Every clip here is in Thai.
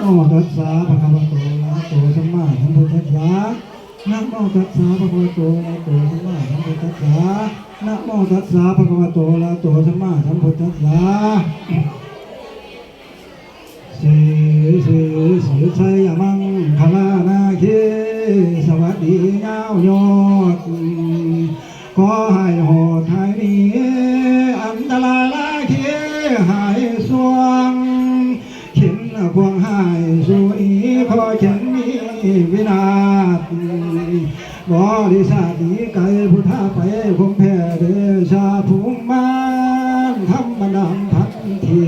โมตัสสะภะคะวะโตอะระหะโตสัมมาสัมพุทธัสสะนะโมตัสสะภะคะวะโตอะระหะโตสัมมาสัมพุทธัสสะนะโมตัสสะภะคะวะโตอะระหะโตสัมมาสัมพุทธัสสะสีสีสีชัยมังคลานาเคสวัสดียาวยอดขอให้หด ริษัทนี้ไกลพุทธาไปคงแพ้เดชาภูมิมานทำบันดาลพันที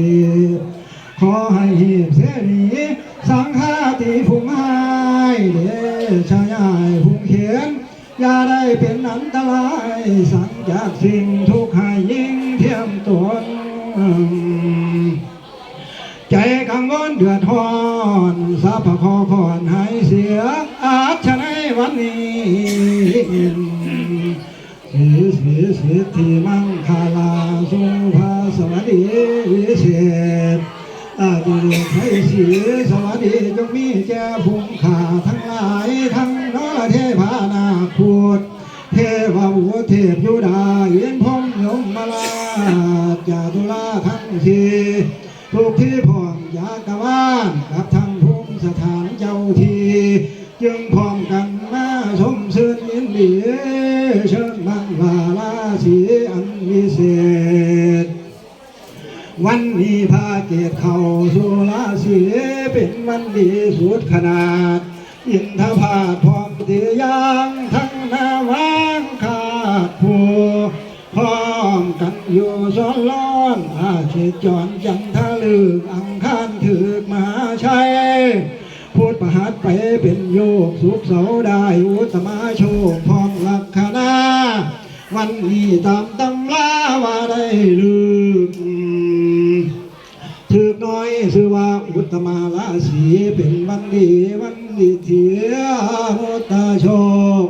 ขอให้หีบเสนีสังฆาติผุงหายเดชายายผุงเขียนอย่าได้เป็นอันตรายสังจากสิ่งทุกข์ให้ยิ่งเทียมตนใจกังวลเดือดร้อนสัพะคอคอนหายเสียอาชใน วันนี้สีสีสีที่มังคาลาสุภาสวัสดีวิเศษอาดีไทยสีสวัสดีจงมีแก่ภูมิขาทั้งหลายทั้งนรเทพานาคูดเทวบุตรเทพยุดาเย็นพรหมยมมาลาจาตุลาทั้งสีทุกที่พร้อมยากวานกับทางภูมิสถานเจ้าทีจึงพร้อมกัน ดีเชิญมังลาลาสีอันวิเศษ วันนี้พาเกตเข้าสู่ราศีเป็นวันดีสุดขนาด อินทผาพร้อมเตียางทั้งนาวางขาดผู้พร้อมกันอยู่ซ้อนล้อนอาเขตจรจันทะลึกอังคาร หัดไปเป็นโยกสุขเสาได้อุตมาโชคพร้อมลักษณาวันนี้ตามตำลาว่าได้ลืมถือน้อยชื่อว่าอุตมาลาสีเป็นวันดีวันดีเทียมุตตาโชค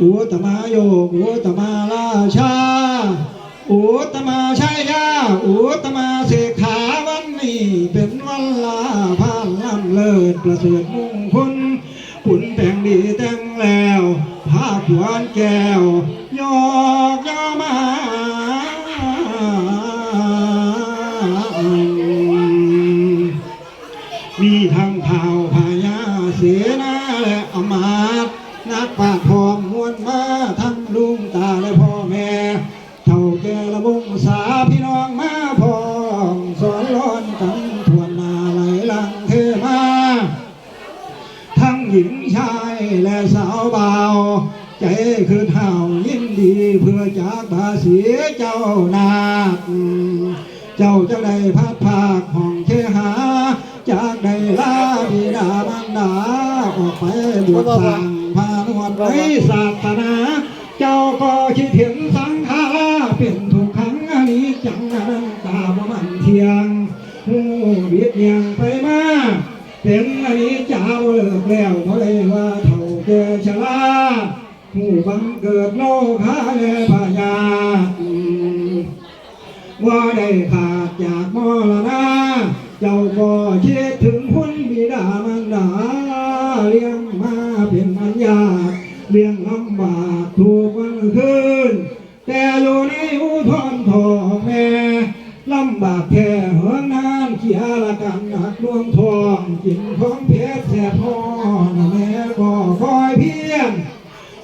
อุตมาโยกอุตมาลาชาอุตมาชัยยาอุตมาเสกขาวันนี้เป็นวันลาพ เลิศประเสริฐมงคลขุนแต่งดีแต่งแล้วภาพหวานแก้วยอกยอมามีทั้งเผ่าพญาเสนาและอมาตนักปราชญ์พร้อมมวลมา จากภาษีเจ้านาคเจ้าจะได้พัดภาคห้องเคหา จากได้ลาบิดามันดาออกไปบวชสั่งพานวดไว้ศาสนา เจ้าก็คิดเห็นสังขารเป็นทุกขังอันนี้จังอนันตาบ่มันเทียงหูเบียดเนียงไปมาเป็นอันนี้จ้าเลิกแล้วเขาเลยว่าเท่าแก่ชราผู้บังเกิดโล ว่า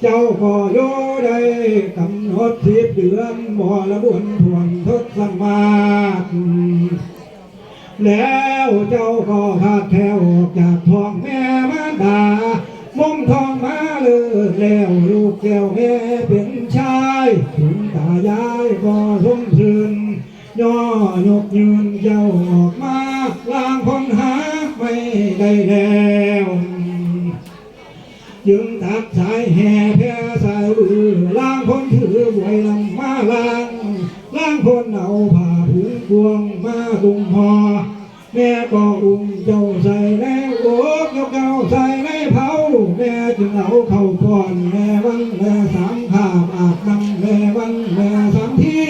เจ้าก็โยได้กำหนดสิบเดือนบ่ละบุญทวนทศมาแล้วเจ้าก็พาดแถวออกจากท้องแม่มารดามุ่งทองมาเลิกแล้วลูกแก้วแม่เป็นชายถึงตายายก็สมถึงย่อยกยืนเจ้าออกมาล้างคนหาไม่ได้แล้ว ยึงตัดสายแห่แพร่สายอือล้างคนถือบวยลำมาลางล้างคนเอาผ้าผืนกวงมาตุงพอแม่ก็อุ้มเจ้าใส่แล้วโอกยกเจ้าใส่ในเผาแม่จึงเอาเข้าก่อนแม่วันแม่สามขาบอาบน้ำแม่วันแม่สามที่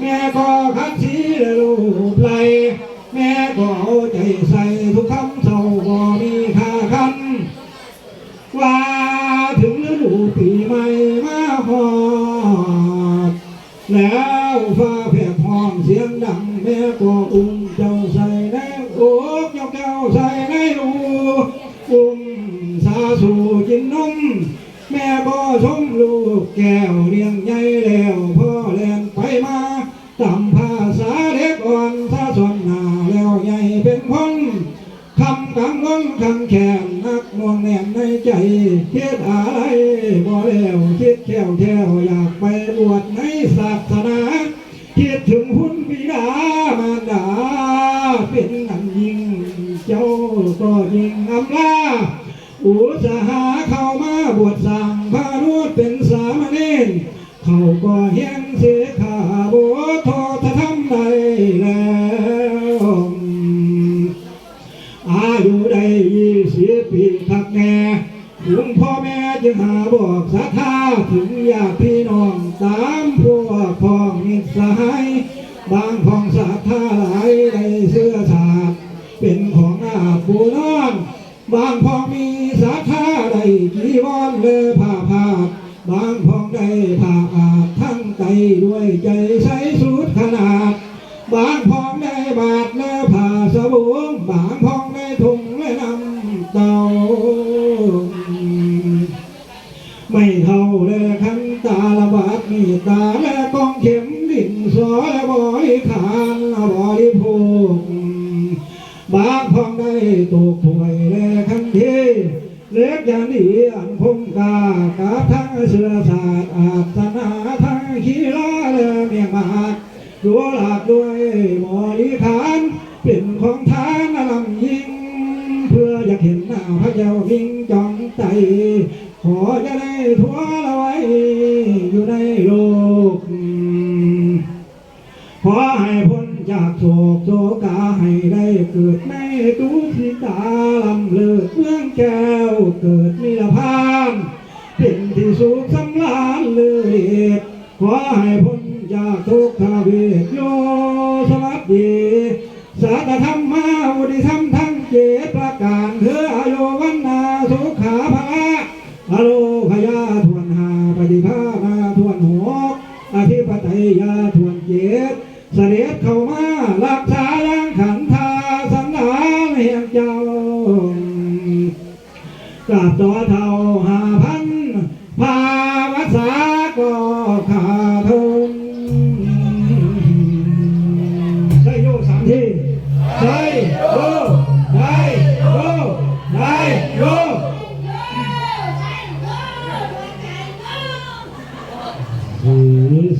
แม่ก็คัดสีลูกไหลแม่ก็เอาใจใส่ทุกคำ สู่กินนมแม่บ่ชมลูกแก้วเลี้ยงใหญ่แล้วพ่อแลนไปมาตามภาษาเด็กอ่อนถ้าสนหนาแล้วใหญ่เป็นคนคำกังวลคำแขนนักมวงแน่นในใจคิดอะไรบ่แล้วคิดแค่วแค่วอยากไปบวชในศาสนาคิดถึงหุ่นบิดามารดาเป็นอันยิ่งเจ้าก็ยิ่งอำลา อุตสหาเข้ามาบวชสร้างพระรุษเป็นสามเณรเขาก็เห็นเสียขาบวชทอดทำได้แล้วอายุได้ยี่สิบปีทักแน่ถึงพ่อแม่จึงหาบอกศรัทธาถึงญาติพี่น้องตามพวกพ้องมิสหายบางพ้องศรัทธาหลายได้เสื้อสาดเป็นของอาปูนอนบางพองมีสาขา ใดจีวรเลอผ้าผาดบางพองได้ผ้าอาบทั้งใจด้วยใจใสสุดขนาด บางพอง มียงมากดัวหลากด้วยบริขารเป็นของทานลำยิงเพื่ออยากเห็นหน้าพระเจ้าวิ่งจองใจ ขอจะได้ทั่วละไว้อยู่ในโลก ขอให้พ้นจากโศกโศกาให้ได้เกิดในตุสิตาลำเลิศเมืองแก้วเกิดมิลพานเป็นที่สุขสำราญเลิศขอให้พ้น จากทุกขเวทโยสวัสดีสัตธรรมมาวุติธรรมทั้งเจ็ดประการเพื่ออายุวันนาสุขาภะอโลขยาทวนหาปฏิภามาทวนหกอธิปไตยาทวนเจตเสด็จเข้ามารักษายังขันธาสันดานแห่งเจ้ากราบต่อท่า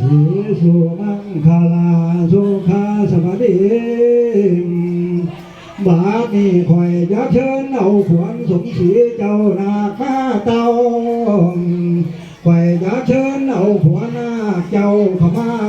สีสุมังคลาสุขาสวัสดีบาดนี้คอยจะเชิญเอาขวัญสมศรีเจ้านาคาเตาคอยจะเชิญเอาขวัญนาเจ้าขมา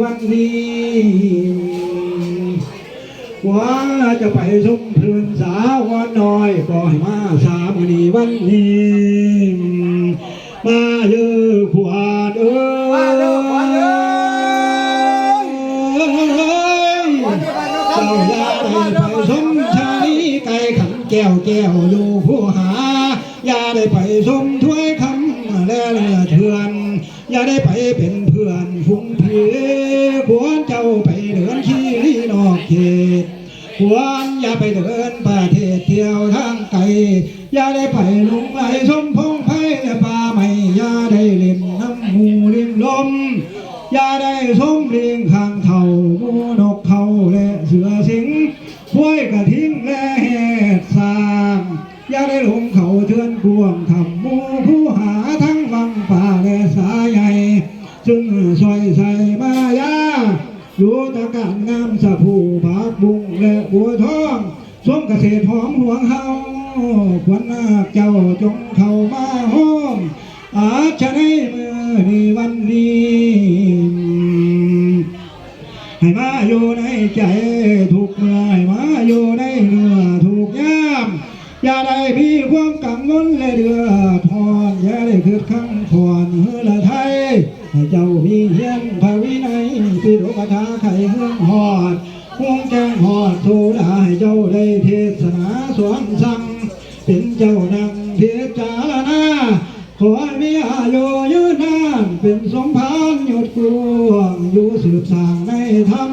วันนี้วังจะไปชมพื้นสาววันน้อยก็ให้มาสามนีวันนี้มาเยอะขวาดเอ้ยมาเด้อขวาดเอ้ยเจ้าอยาได้ไปสมชายไก่ขันแก้วแก้วอยู่ผู้หาอย่าได้ไปสมถ้วยคำและเรือเถื่อนอย่าได้ไปเป็นเพื่อนฟุ้งเพค ควรอย่าไปเดินประเทศเที่ยวทางไกล อย่าได้ไปลงไหลสมพงไพ่และป่าไม่อย่าได้เล่นน้ำหูเลี้ยงลม อย่าได้สมเรียงข้างเท่าหมูนกเขาและเสือสิงห้วยกระทิ้งและแหดสามอย่าได้หลงเขาเทือนกวงทำหมูผู้หาทั้งวังป่าและสาใหญ่จึงซอยใส่มายาอยู่ตะการงามสะผู วันนี้ให้มาอยู่ในใจทุกเมื่อให้มาอยู่ในเนื้อทุกยามอย่าได้มีความกังวลและเดือดทอนอย่าได้คืดข้างขอนเฮือละไทยให้เจ้ามีเฮียนภาวินัยปิโดกถาไข่เฮืองหอดห่วงแจงหอดโซดาให้เจ้าได้เทศนาสวนสั่งเป็นเจ้านังเทจารณาขอมีอายุยืนนาน เป็นสมภารหยดกลวงอยู่สืบสางในธรรม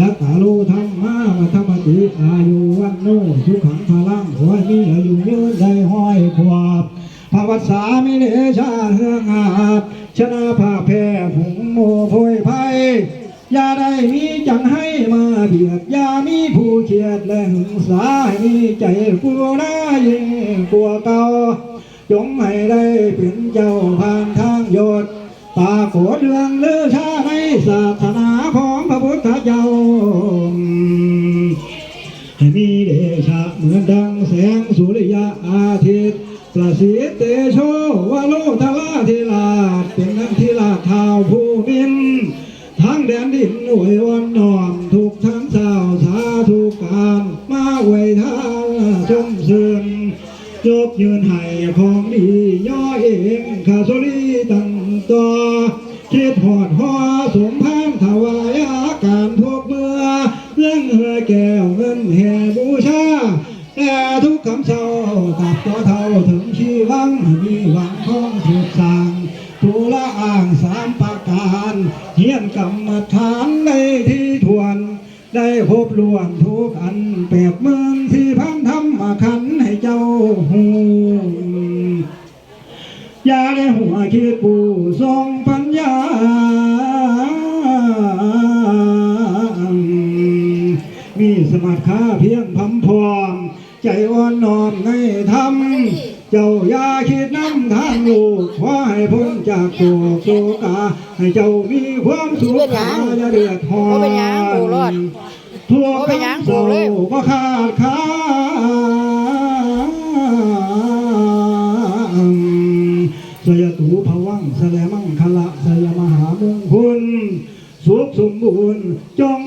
ยักษ์ตาลูธรรมาวัฒปฏิอายุวันโนสุขังพลังขอให้มีอายุยืนได้ห้อยขวบภาวสามิเลชาเฮืองอาบชนะภาแพ้ผงโมโพยภัยอย่าได้มีจังให้มาเบียดอย่ามีผู้เขียดและหึงสาให้มีใจกลัวหน้ายิ่งกลัวเก่า จงให้ได้เป็นเจ้าผ่านทางโยศปรากฏเรืองเลือชาในศาสนาของพระพุทธเจ้าให้มีเดชะเหมือนดังแสงสุริยะอาทิตย์ประสิทธิโชวโลทลาธิราชเป็นนักธิราชท้าวผู้มินทั้งแดนดินหน่วยวันนอมทุกทั้งเจ้าสาธุการมาไว้ทางชมเสือ ยกยืนให้ของดีย่อเองข้าสุรีตั้งต่อคิดหอดหอสมพานถวายอาการทุกเมื่อเรื่องเหือแก้วเงินแห่บูชาแต่ทุกคำเศร้ากับตัวเท่าถึงชีวังมีหวังของถูกสั่งผู้ละอ่างสามประการเฮียนกรรมฐานในที่ทวน ได้พบล้วนทุกอันแปดเมื่อ มีสมาธิเพียงพำพรอม ใจอ่อนน้อมในธรรม เจ้าอย่าคิดน้ำทางลูกขอให้พ้นจากโศกโศกา ให้เจ้ามีความสุขเป็นหยังอย่าเดือดร้อบ่เป็นหยังนปู่รอดทั่วบ่เป็นหยังคำปู่เศร้าเลยก็ขาดขาสยตูภวังสแลมังคละสยมหามงคลสุขสมบูรณ์จง